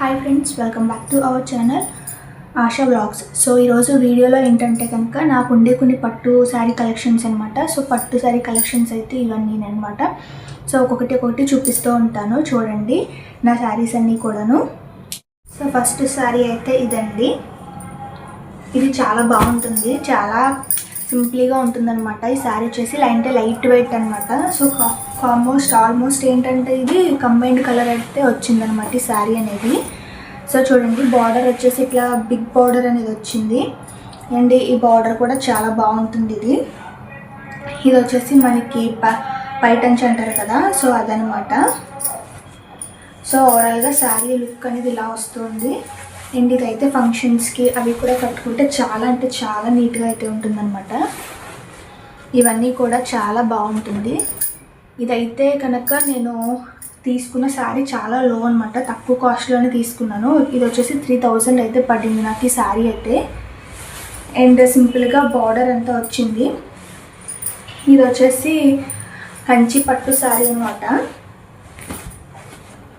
Hi friends welcome back to our channel Asha blogs so ఈరోజు వీడియోలో ఏంటంటే కనుక నాకు ఉండే కొన్ని పట్టు శారీ కలెక్షన్స్ అనమాట సో పట్టు శారీ కలెక్షన్స్ అయితే ఇవన్నీ అనమాట సో ఒక్కొక్కటి ఒక్కొక్కటి చూపిస్తూ ఉంటాను. చూడండి నా శారీస్ అన్నీ కూడాను. సో ఫస్ట్ శారీ అయితే ఇదండి. ఇది చాలా బాగుంటుంది. చాలా సింప్లీగా ఉంటుందన్నమాట. ఈ శారీ వచ్చేసి అంటే లైట్ వెయిట్ అనమాట సో ఆల్మోస్ట్ ఆల్మోస్ట్ ఏంటంటే ఇది కంబైన్డ్ కలర్ అయితే వచ్చిందనమాట ఈ శారీ అనేది. సో చూడండి బార్డర్ వచ్చేసి ఇట్లా బిగ్ బార్డర్ అనేది వచ్చింది. అండ్ ఈ బార్డర్ కూడా చాలా బాగుంటుంది ఇది. ఇది వచ్చేసి మనకి ప పైటంచి అంటారు కదా సో అదనమాట సో ఓవరాల్గా శారీ లుక్ అనేది ఇలా వస్తుంది. అండ్ ఇదైతే ఫంక్షన్స్కి అవి కూడా కట్టుకుంటే చాలా అంటే చాలా నీట్గా అయితే ఉంటుందన్నమాట. ఇవన్నీ కూడా చాలా బాగుంటుంది. ఇదైతే కనుక నేను తీసుకున్న శారీ చాలా లో అనమాట తక్కువ కాస్ట్లోనే తీసుకున్నాను. ఇది వచ్చేసి త్రీ థౌజండ్ అయితే పడింది నాకు ఈ శారీ అయితే. అండ్ సింపుల్గా బార్డర్ అంతా వచ్చింది. ఇది వచ్చేసి కంచి పట్టు శారీ అనమాట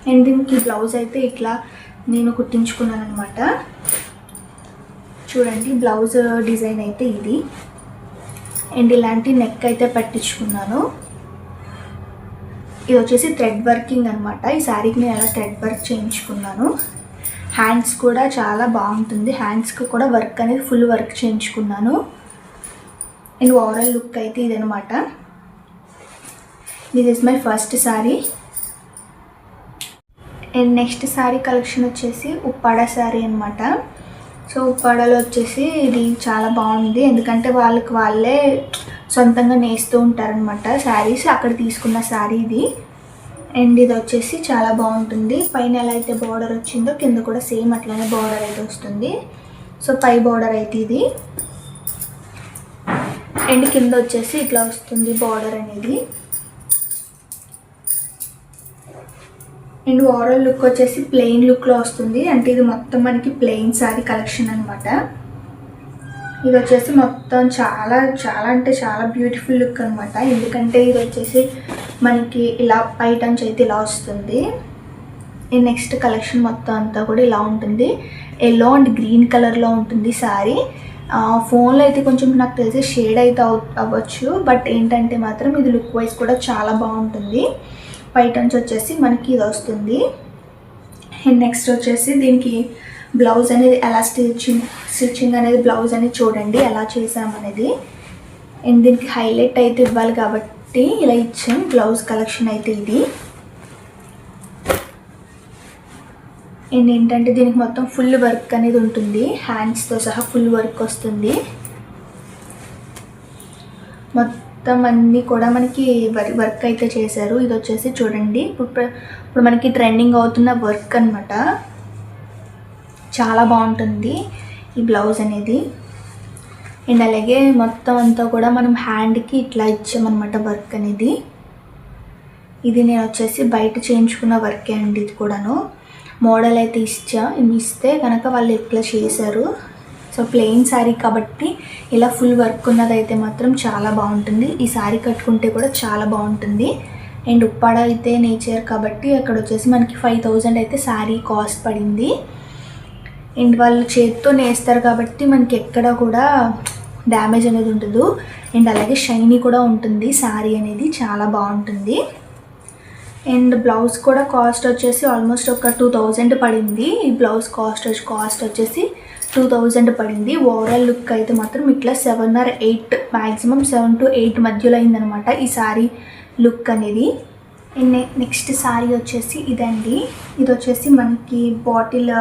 అండ్ దీనికి బ్లౌజ్ అయితే ఇట్లా నేను కుట్టించుకున్నాను అనమాట చూడండి బ్లౌజ్ డిజైన్ అయితే ఇది. అండ్ ఇలాంటి నెక్ అయితే పెట్టించుకున్నాను. ఇది వచ్చేసి థ్రెడ్ వర్కింగ్ అనమాట ఈ శారీకి నేను ఎలా థ్రెడ్ వర్క్ చేయించుకున్నాను. హ్యాండ్స్ కూడా చాలా బాగుంటుంది. హ్యాండ్స్కి కూడా వర్క్ అనేది ఫుల్ వర్క్ చేయించుకున్నాను. అండ్ ఓవరాల్ లుక్ అయితే ఇదనమాట this is my first sari and next sari collection వచ్చేసి ఉప్పాడ శారీ అనమాట సో ఉప్పాడలో వచ్చేసి ఇది చాలా బాగుంది. ఎందుకంటే వాళ్ళకి వాళ్ళే సొంతంగా నేస్తూ ఉంటారనమాట శారీస్ అక్కడ తీసుకున్న శారీ ఇది. అండ్ ఇది వచ్చేసి చాలా బాగుంటుంది. పైన ఎలా అయితే బార్డర్ వచ్చిందో కింద కూడా సేమ్ అట్లానే బార్డర్ అయితే వస్తుంది. సో పై బార్డర్ అయితే ఇది. అండ్ కింద వచ్చేసి ఇట్లా వస్తుంది బార్డర్ అనేది. అండ్ ఓవరాల్ లుక్ వచ్చేసి ప్లెయిన్ లుక్లో వస్తుంది. అంటే ఇది మొత్తం మనకి ప్లెయిన్ శారీ కలెక్షన్ అనమాట ఇది వచ్చేసి మొత్తం చాలా చాలా అంటే చాలా బ్యూటిఫుల్ లుక్ అనమాట ఎందుకంటే ఇది వచ్చేసి మనకి ఇలా ఐటమ్స్ అయితే ఇలా వస్తుంది. ఈ నెక్స్ట్ కలెక్షన్ మొత్తం అంతా కూడా ఇలా ఉంటుంది. ఎల్లో అండ్ గ్రీన్ కలర్లో ఉంటుంది శారీ ఫోన్లో అయితే కొంచెం నాకు తెలిసి షేడ్ అయితే అవ్వచ్చు. బట్ ఏంటంటే మాత్రం ఇది లుక్ వైజ్ కూడా చాలా బాగుంటుంది. పైటన్స్ వచ్చేసి మనకి ఇది వస్తుంది. అండ్ నెక్స్ట్ వచ్చేసి దీనికి బ్లౌజ్ అనేది ఎలా స్టిచ్చింగ్ స్టిచ్చింగ్ అనేది బ్లౌజ్ అనేది చూడండి ఎలా చేసామనేది అండ్ దీనికి హైలైట్ అయితే ఇవ్వాలి కాబట్టి ఇలా ఇచ్చాం బ్లౌజ్ కలెక్షన్ అయితే ఇది. అండ్ ఏంటంటే దీనికి మొత్తం ఫుల్ వర్క్ అనేది ఉంటుంది హ్యాండ్స్తో సహా ఫుల్ వర్క్ వస్తుంది. మొత్తం అన్నీ కూడా మనకి వర్క్ అయితే చేశారు. ఇది వచ్చేసి చూడండి ఇప్పుడు ఇప్పుడు మనకి ట్రెండింగ్ అవుతున్న వర్క్ అనమాట చాలా బాగుంటుంది ఈ బ్లౌజ్ అనేది. అండ్ అలాగే మొత్తం అంతా కూడా మనం హ్యాండ్కి ఇట్లా ఇచ్చామన్నమాట వర్క్ అనేది. ఇది నేను వచ్చేసి బయట చేయించుకున్న వర్కే అండి ఇది కూడాను. మోడల్ అయితే ఇచ్చా ఇస్తే కనుక వాళ్ళు ఇట్లా చేశారు. సో ప్లెయిన్ శారీ కాబట్టి ఇలా ఫుల్ వర్క్ ఉన్నదైతే మాత్రం చాలా బాగుంటుంది. ఈ శారీ కట్టుకుంటే కూడా చాలా బాగుంటుంది. అండ్ ఉప్పాడ అయితే నేచర్ కాబట్టి అక్కడ వచ్చేసి మనకి ఫైవ్ థౌజండ్ అయితే శారీ కాస్ట్ పడింది. అండ్ వాళ్ళు చేతితో నేస్తారు కాబట్టి మనకి ఎక్కడ కూడా డ్యామేజ్ అనేది ఉండదు. అండ్ అలాగే షైనీ కూడా ఉంటుంది. శారీ అనేది చాలా బాగుంటుంది. అండ్ బ్లౌజ్ కూడా కాస్ట్ వచ్చేసి ఆల్మోస్ట్ ఒక టూ థౌజండ్ పడింది. ఈ బ్లౌజ్ కాస్ట్ కాస్ట్ వచ్చేసి టూ థౌజండ్ పడింది. ఓవరాల్ లుక్ అయితే మాత్రం ఇట్లా seven or eight maximum seven to eight మధ్యలో అయిందనమాట ఈ శారీ లుక్ అనేది. అండ్ నెక్స్ట్ శారీ వచ్చేసి ఇదండి. ఇది వచ్చేసి మనకి బాటిల్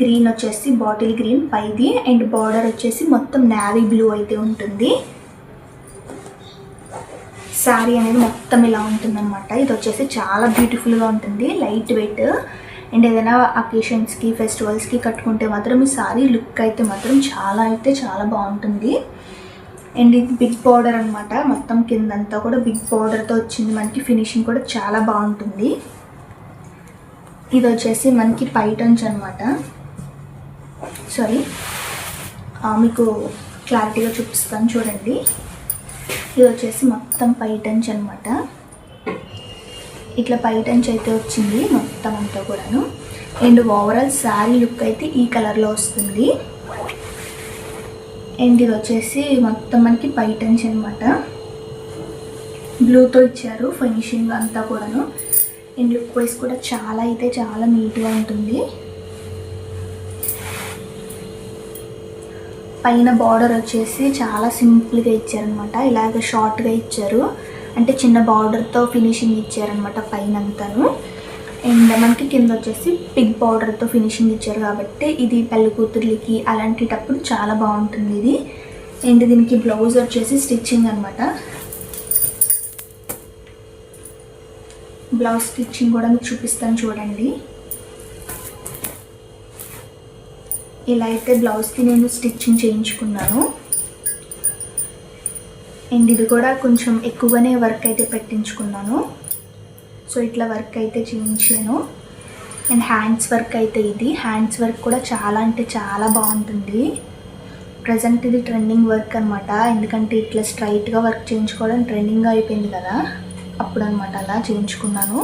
గ్రీన్ వచ్చేసి బాటిల్ గ్రీన్ పైది అండ్ బార్డర్ వచ్చేసి మొత్తం నావీ బ్లూ అయితే ఉంటుంది. శారీ అనేది మొత్తం ఇలా ఉంటుందన్నమాట. ఇది వచ్చేసి చాలా బ్యూటిఫుల్గా ఉంటుంది లైట్ వెయిట్ అండ్ ఏదైనా అకేషన్స్కి ఫెస్టివల్స్కి కట్టుకుంటే మాత్రం ఈ శారీ లుక్ అయితే మాత్రం చాలా అయితే చాలా బాగుంటుంది. అండ్ ఇది బిగ్ బార్డర్ అనమాట మొత్తం కిందంతా కూడా బిగ్ బార్డర్తో వచ్చింది. మనకి ఫినిషింగ్ కూడా చాలా బాగుంటుంది. ఇది వచ్చేసి మనకి పైటన్స్ అనమాట సారీ మీకు క్లారిటీగా చూపిస్తాను చూడండి. ఇది వచ్చేసి మొత్తం పైటన్స్ అనమాట ఇట్లా పైటన్స్ అయితే వచ్చింది మొత్తం అంతా కూడాను. అండ్ ఓవరాల్ శారీ లుక్ అయితే ఈ కలర్లో వస్తుంది. అండ్ ఇది వచ్చేసి మొత్తం మనకి పైటన్స్ అనమాట బ్లూతో ఇచ్చారు ఫినిషింగ్ అంతా కూడాను. అండ్ లుక్ వైస్ కూడా చాలా అయితే చాలా నీట్గా ఉంటుంది. పైన బార్డర్ వచ్చేసి చాలా సింపుల్గా ఇచ్చారనమాట ఇలాగ షార్ట్గా ఇచ్చారు. అంటే చిన్న బార్డర్తో ఫినిషింగ్ ఇచ్చారనమాట పైన అంతాను అండ్ మనకి కింద వచ్చేసి పిగ్ బార్డర్తో ఫినిషింగ్ ఇచ్చారు కాబట్టి ఇది పెళ్ళి కూతుర్లకి అలాంటిటప్పుడు చాలా బాగుంటుంది ఇది. అండ్ దీనికి బ్లౌజ్ వచ్చేసి స్టిచ్చింగ్ అనమాట బ్లౌజ్ స్టిచ్చింగ్ కూడా మీకు చూపిస్తాను చూడండి. ఇలా అయితే బ్లౌజ్కి నేను స్టిచ్చింగ్ చేయించుకున్నాను. అండ్ ఇది కూడా కొంచెం ఎక్కువగానే వర్క్ అయితే పెట్టించుకున్నాను. సో ఇట్లా వర్క్ అయితే చేయించాను. అండ్ హ్యాండ్స్ వర్క్ అయితే ఇది. హ్యాండ్స్ వర్క్ కూడా చాలా అంటే చాలా బాగుంటుంది. ప్రజెంట్ ఇది ట్రెండింగ్ వర్క్ అనమాట ఎందుకంటే ఇట్లా స్ట్రైట్గా వర్క్ చేయించుకోవడం ట్రెండింగ్ అయిపోయింది కదా. అప్పుడు అనమాట అలా చేయించుకున్నాను.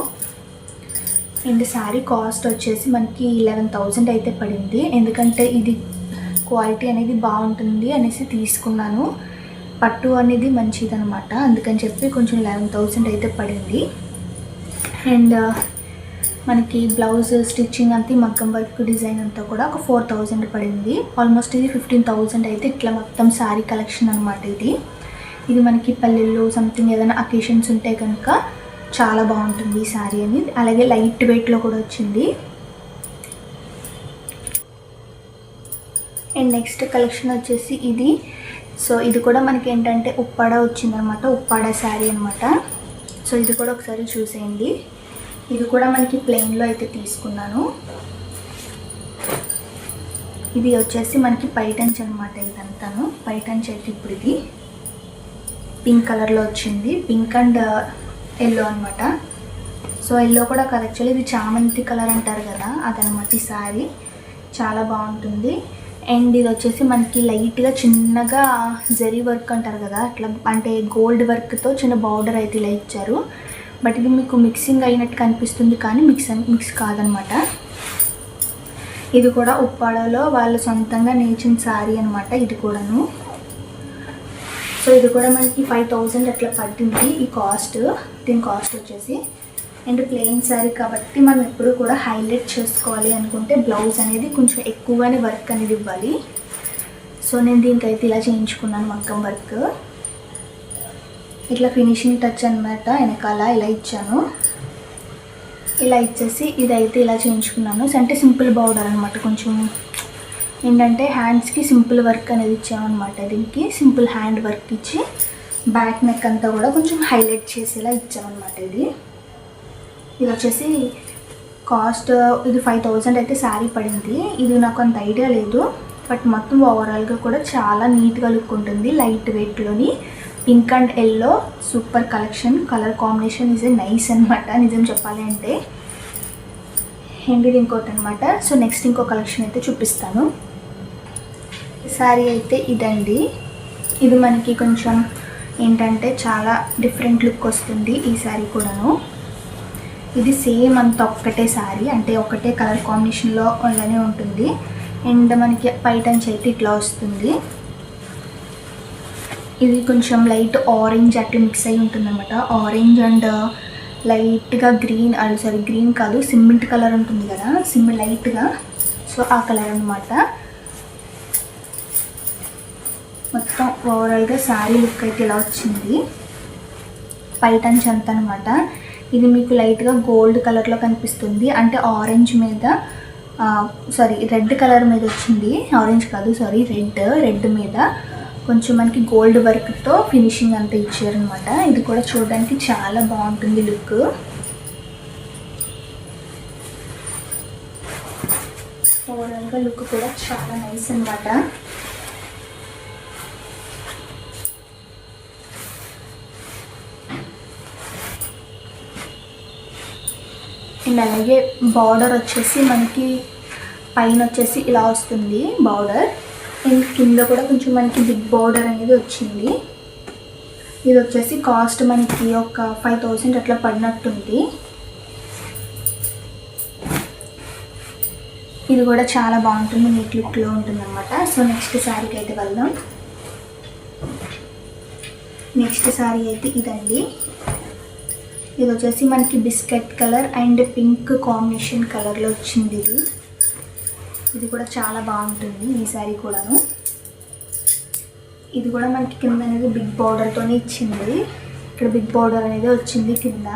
అండ్ శారీ కాస్ట్ వచ్చేసి మనకి లెవెన్ థౌజండ్ అయితే పడింది. ఎందుకంటే ఇది క్వాలిటీ అనేది బాగుంటుంది అనేసి తీసుకున్నాను. పట్టు అనేది మంచిదనమాట అందుకని చెప్పి కొంచెం లెవెన్ థౌజండ్ అయితే పడింది. అండ్ uh, మనకి బ్లౌజ్ స్టిచ్చింగ్ అంతా మగ్గం వర్క్ డిజైన్ అంతా కూడా ఒక ఫోర్ థౌజండ్ పడింది. ఆల్మోస్ట్ ఇది ఫిఫ్టీన్ థౌజండ్ అయితే ఇట్లా మొత్తం శారీ కలెక్షన్ అనమాట ఇది. ఇది మనకి పల్లెల్లో సంథింగ్ ఏదైనా అకేషన్స్ ఉంటే కనుక చాలా బాగుంటుంది ఈ శారీ అనేది. అలాగే లైట్ వెయిట్లో కూడా వచ్చింది. అండ్ నెక్స్ట్ కలెక్షన్ వచ్చేసి ఇది. సో ఇది కూడా మనకి ఏంటంటే ఉప్పాడ వచ్చిందనమాట. ఉప్పాడ శారీ అనమాట సో ఇది కూడా ఒకసారి చూసేయండి. ఇది కూడా మనకి ప్లెయిన్లో అయితే తీసుకున్నాను. ఇది వచ్చేసి మనకి పైటంచ్ అనమాట ఇదంతాను. పైటంచ్ అయితే ఇప్పుడు ఇది పింక్ కలర్లో వచ్చింది. పింక్ అండ్ uh, ఎల్లో అనమాట సో ఎల్లో కూడా కాదు. యాక్చువల్లీ ఇది చామంతి కలర్ అంటారు కదా అదనమాట ఈ శారీ. చాలా బాగుంటుంది. అండ్ ఇది వచ్చేసి మనకి లైట్గా చిన్నగా జరీ వర్క్ అంటారు కదా అట్లా అంటే గోల్డ్ వర్క్తో చిన్న బార్డర్ అయితే ఇలా ఇచ్చారు. బట్ ఇది మీకు మిక్సింగ్ అయినట్టు కనిపిస్తుంది కానీ మిక్స్ మిక్స్ కాదనమాట. ఇది కూడా ఉప్పాడలో వాళ్ళు సొంతంగా నేర్చిన శారీ అనమాట ఇది కూడాను. సో ఇది కూడా మనకి ఫైవ్ థౌజండ్ అట్లా పట్టింది ఈ కాస్ట్ దీని కాస్ట్ వచ్చేసి అండ్ ప్లెయిన్ శారీ కాబట్టి మనం ఎప్పుడు కూడా హైలైట్ చేసుకోవాలి అనుకుంటే బ్లౌజ్ అనేది కొంచెం ఎక్కువగానే వర్క్ అనేది ఇవ్వాలి. సో నేను దీనికైతే ఇలా చేయించుకున్నాను మగ్గం వర్క్ ఇట్లా ఫినిషింగ్ టచ్ అనమాట వెనకాల ఇలా ఇచ్చాను. ఇలా ఇచ్చేసి ఇదైతే ఇలా చేయించుకున్నాను. అంటే సింపుల్ బౌడర్ అనమాట కొంచెం ఏంటంటే హ్యాండ్స్కి సింపుల్ వర్క్ అనేది ఇచ్చామన్నమాట. దీనికి సింపుల్ హ్యాండ్ వర్క్ ఇచ్చి బ్యాక్ నెక్ అంతా కూడా కొంచెం హైలైట్ చేసేలా ఇచ్చామన్నమాట ఇది. ఇది వచ్చేసి కాస్ట్ ఇది ఫైవ్ థౌజండ్ అయితే శారీ పడింది. ఇది నాకు అంత ఐడియా లేదు. బట్ మొత్తం ఓవరాల్గా కూడా చాలా నీట్గా లుక్ ఉంటుంది. Light వెయిట్లోని pink and yellow super collection colour combination is a nice అనమాట నిజం చెప్పాలి అంటే. ఏంటిది ఇంకోటి అనమాట సో నెక్స్ట్ ఇంకో కలెక్షన్ అయితే చూపిస్తాను. శారీ అయితే ఇదండి. ఇది మనకి కొంచెం ఏంటంటే చాలా డిఫరెంట్ లుక్ వస్తుంది ఈ శారీ కూడాను. ఇది సేమ్ అంత ఒక్కటే శారీ అంటే ఒకటే కలర్ కాంబినేషన్లో అలానే ఉంటుంది. అండ్ మనకి పైటన్స్ అయితే ఇట్లా వస్తుంది. ఇది కొంచెం లైట్ ఆరెంజ్ అట్లా మిక్స్ అయి ఉంటుందన్నమాట. ఆరెంజ్ అండ్ లైట్గా గ్రీన్ అది సారీ గ్రీన్ కాదు సిమెంట్ కలర్ ఉంటుంది కదా సిమెంట్ లైట్గా సో ఆ కలర్ అనమాట మొత్తం ఓవరాల్గా శారీ లుక్ అయితే ఇలా వచ్చింది. పైటంచ్ అంత అనమాట ఇది మీకు లైట్గా గోల్డ్ కలర్లో కనిపిస్తుంది. అంటే ఆరెంజ్ మీద సారీ రెడ్ కలర్ మీద వచ్చింది. ఆరెంజ్ కాదు సారీ రెడ్ రెడ్ మీద. కొంచెం మనకి గోల్డ్ వర్క్తో ఫినిషింగ్ అంతా ఇచ్చారనమాట ఇది కూడా చూడడానికి చాలా బాగుంటుంది లుక్ ఓవరాల్గా లుక్ కూడా చాలా నైస్ అనమాట అండ్ అలాగే బార్డర్ వచ్చేసి మనకి పైన వచ్చేసి ఇలా వస్తుంది బార్డర్ అండ్ కింద కూడా కొంచెం మనకి బిగ్ బార్డర్ అనేది వచ్చింది. ఇది వచ్చేసి కాస్ట్ మనకి ఒక ఫైవ్ థౌసండ్ అట్లా పడినట్టుంది. ఇది కూడా చాలా బాగుంటుంది. నీట్ లుక్లో ఉంటుంది అనమాట సో నెక్స్ట్ శారీకి అయితే వెళ్దాం. నెక్స్ట్ శారీ అయితే ఇదండి. ఇది వచ్చేసి మనకి biscuit colour and pink combination కలర్లో వచ్చింది ఇది. ఇది కూడా చాలా బాగుంటుంది ఈ శారీ కూడాను. ఇది కూడా మనకి కింద అనేది బిగ్ బార్డర్తోనే ఇచ్చింది. ఇక్కడ బిగ్ బార్డర్ అనేది వచ్చింది కింద.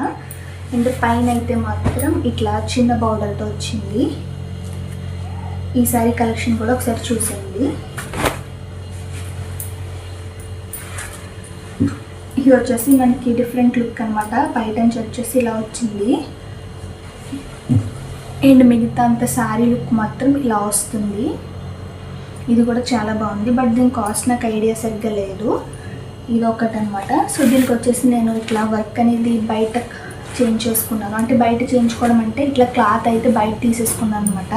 అండ్ పైన అయితే మాత్రం ఇట్లా చిన్న బార్డర్తో వచ్చింది. ఈ శారీ కలెక్షన్ కూడా ఒకసారి చూసేయండి. ఇది వచ్చేసి మనకి డిఫరెంట్ లుక్ అనమాట బయట నుంచి వచ్చేసి ఇలా వచ్చింది. అండ్ మిగతా అంత శారీ లుక్ మాత్రం ఇలా వస్తుంది. ఇది కూడా చాలా బాగుంది. బట్ దీని కాస్ట్ నాకు ఐడియా సరిగ్గా లేదు. ఇది ఒకటి అనమాట సో దీనికి వచ్చేసి నేను ఇట్లా వర్క్ అనేది బయట చేంజ్ చేసుకున్నాను. అంటే బయట చేయించుకోవడం అంటే ఇట్లా క్లాత్ అయితే బయట తీసేసుకున్నాను అనమాట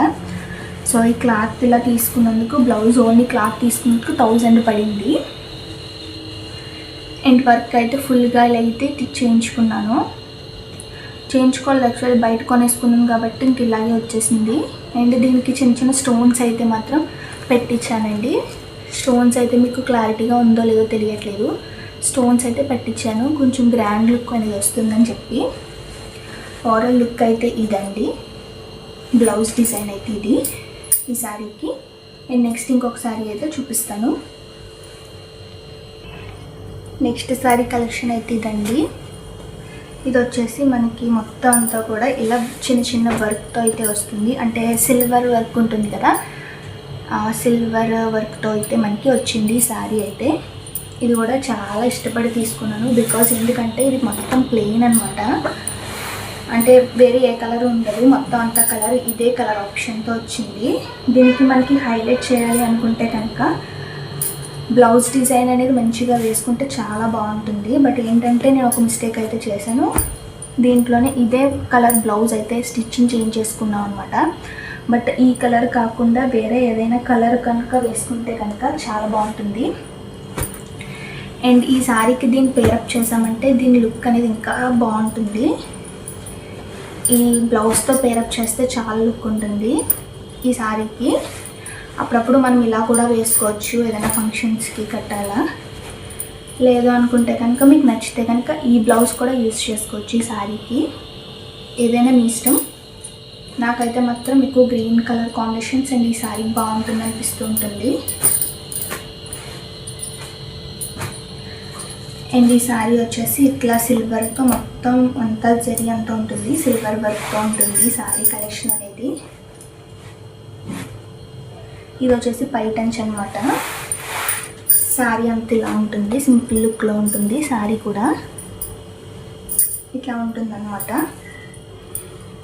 సో ఈ క్లాత్ ఇలా తీసుకున్నందుకు బ్లౌజ్ ఓన్లీ క్లాత్ తీసుకున్నందుకు థౌజండ్ పడింది. అండ్ వర్క్ అయితే ఫుల్గా ఇలా అయితే చేయించుకున్నాను. చేయించుకోవాలి యాక్చువల్లీ బయట కొనేసుకున్నాను కాబట్టి ఇంక ఇలాగే వచ్చేసింది. అండ్ దీనికి చిన్న చిన్న స్టోన్స్ అయితే మాత్రం పెట్టించానండి. స్టోన్స్ అయితే మీకు క్లారిటీగా ఉందో లేదో తెలియట్లేదు. స్టోన్స్ అయితే పెట్టించాను. కొంచెం గ్రాండ్ లుక్ అనేది వస్తుందని చెప్పి. ఓవరాల్ లుక్ అయితే ఇదండి. బ్లౌజ్ డిజైన్ అయితే ఇది ఈ శారీకి అండ్ నెక్స్ట్ ఇంకొక శారీ అయితే చూపిస్తాను. నెక్స్ట్ శారీ కలెక్షన్ అయితే ఇదండి ఇది వచ్చేసి మనకి మొత్తం అంతా కూడా ఇలా చిన్న చిన్న వర్క్తో అయితే వస్తుంది. అంటే సిల్వర్ వర్క్ ఉంటుంది కదా? సిల్వర్ వర్క్తో అయితే మనకి వచ్చింది శారీ అయితే. ఇది కూడా చాలా ఇష్టపడి తీసుకున్నాను బికాజ్ ఎందుకంటే ఇది మొత్తం ప్లెయిన్ అనమాట అంటే వేరే ఏ కలర్ ఉండదు. మొత్తం అంతా కలర్ ఇదే కలర్ ఆప్షన్తో వచ్చింది. దీనికి మనకి హైలైట్ చేయాలి అనుకుంటే కనుక బ్లౌజ్ డిజైన్ అనేది మంచిగా వేసుకుంటే చాలా బాగుంటుంది. బట్ ఏంటంటే నేను ఒక మిస్టేక్ అయితే చేశాను. దీంట్లోనే ఇదే కలర్ బ్లౌజ్ అయితే స్టిచ్చింగ్ చేంజ్ చేసుకున్నాం అనమాట బట్ ఈ కలర్ కాకుండా వేరే ఏదైనా కలర్ కనుక వేసుకుంటే కనుక చాలా బాగుంటుంది. అండ్ ఈ శారీకి దీన్ని పేరప్ చేసామంటే దీని లుక్ అనేది ఇంకా బాగుంటుంది. ఈ బ్లౌజ్తో పేరప్ చేస్తే చాలా లుక్ ఉంటుంది ఈ శారీకి అప్పుడప్పుడు మనం ఇలా కూడా వేసుకోవచ్చు ఏదైనా ఫంక్షన్స్కి కట్టాలా? లేదు అనుకుంటే కనుక మీకు నచ్చితే కనుక ఈ బ్లౌజ్ కూడా యూజ్ చేసుకోవచ్చు ఈ శారీకి ఏదైనా మీ ఇష్టం. నాకైతే మాత్రం ఎక్కువ గ్రీన్ కలర్ కాంబినేషన్స్ అండ్ ఈ శారీ బాగుంటుంది అనిపిస్తూ ఉంటుంది. అండ్ ఈ శారీ వచ్చేసి ఇట్లా సిల్వర్తో మొత్తం అంతా జరి అంతా ఉంటుంది. సిల్వర్ వర్క్తో ఉంటుంది ఈ శారీ కలెక్షన్ అనేది. ఇది వచ్చేసి పైటంచ్ అనమాట శారీ అంత ఇలా ఉంటుంది సింపుల్ లుక్లో ఉంటుంది శారీ కూడా. ఇట్లా ఉంటుందన్నమాట.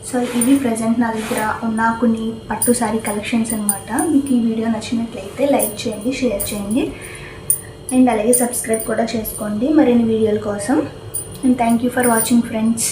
సో ఇవి ప్రజెంట్ నా దగ్గర ఉన్న కొన్ని పట్టు శారీ కలెక్షన్స్ అనమాట మీకు ఈ వీడియో నచ్చినట్లయితే లైక్ చేయండి షేర్ చేయండి. అండ్ అలాగే సబ్స్క్రైబ్ కూడా చేసుకోండి మరిన్ని వీడియోల కోసం. And thank you for watching friends.